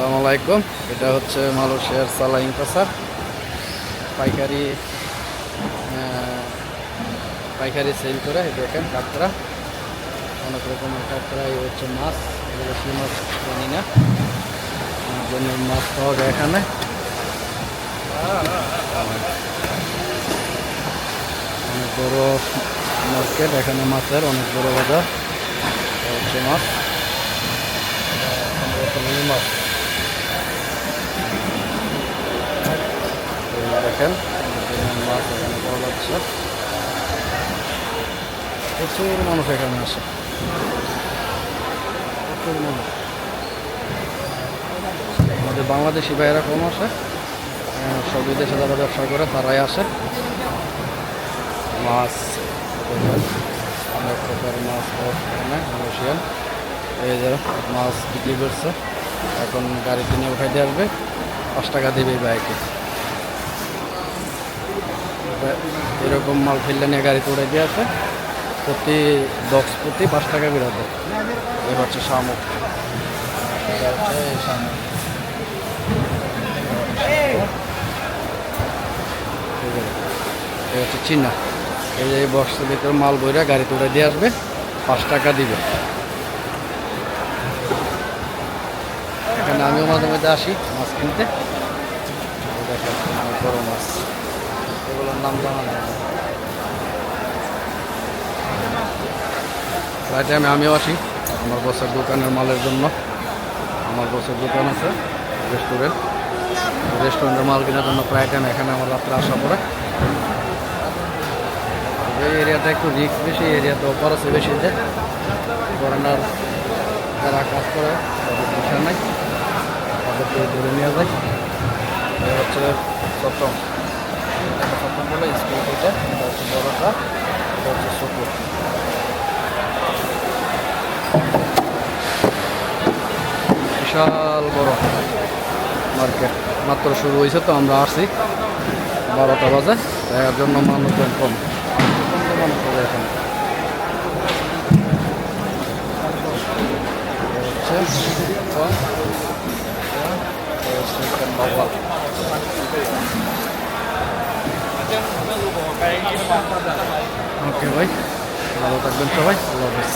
আসসালামু আলাইকুম। এটা হচ্ছে মালয়েশিয়ার সালাইন কাসার পাইকারি পাইকারি সেল করে দেখেন কাঁকড়া অনেক রকমের কাঁকড়া এই হচ্ছে মাছ। এগুলো কি মাছ জানি না। জন্য মাছ পাওয়া যায় এখানে। অনেক বড় মার্কেট এখানে মাছের অনেক বড় বাজার। হচ্ছে মাছ। মাছ। দেখেন। প্রচুর মানুষ এখানে আসে। আমাদের বাংলাদেশি ভাইয়েরা কম আসে। সব বিদেশে যারা ব্যবসা করে, তারাই আসে। মাছ অনেক প্রকার মাছ এখানে, মালয়েশিয়ান। এই যে মাছ বিক্রি করছে। এখন গাড়িতে নিয়ে উঠাই দিয়ে আসবে। পাঁচ টাকা দেবে বাইকে। এরকম মাল ফেললে নিয়ে গাড়িতে উঠে দিয়ে আছে প্রতি বক্স প্রতি পাঁচ টাকা বেরোবে এই হচ্ছে শামুক। হচ্ছে চিনা। এই যে এই বক্সের ভিতরে মাল বইরা গাড়িতে উঠে দিয়ে আসবে পাঁচ টাকা দিবে। এখানে আমিও মাঝে মাঝে আসি মাছ কিনতে। বড় মাছ। এগুলোর নাম জানা নেই। প্রায় টাইমে আমিও আসি আমার বসের দোকানের মালের জন্য। আমার বসের দোকান আছে রেস্টুরেন্ট রেস্টুরেন্টের মাল কেনার জন্য প্রায় টাইম এখানে আমার রাত্রে আসা পড়ে। এই এরিয়াটা একটু রিস্ক বেশি এরিয়াতে অফার আছে বেশি যে। ফরেনার যারা কাজ করে, তাদের বিষয় নাই। তাদেরকে ধরে নিয়ে যায় হচ্ছে সপ্তম। বিশাল বড় মার্কেট মাত্র শুরু হয়েছে তো আমরা আসছি বারোটা বাজে এর জন্য মানুষজন কম মানুষ। ওকে ভাই ভালো থাকবেন সবাই আল্লাহ হাফেজ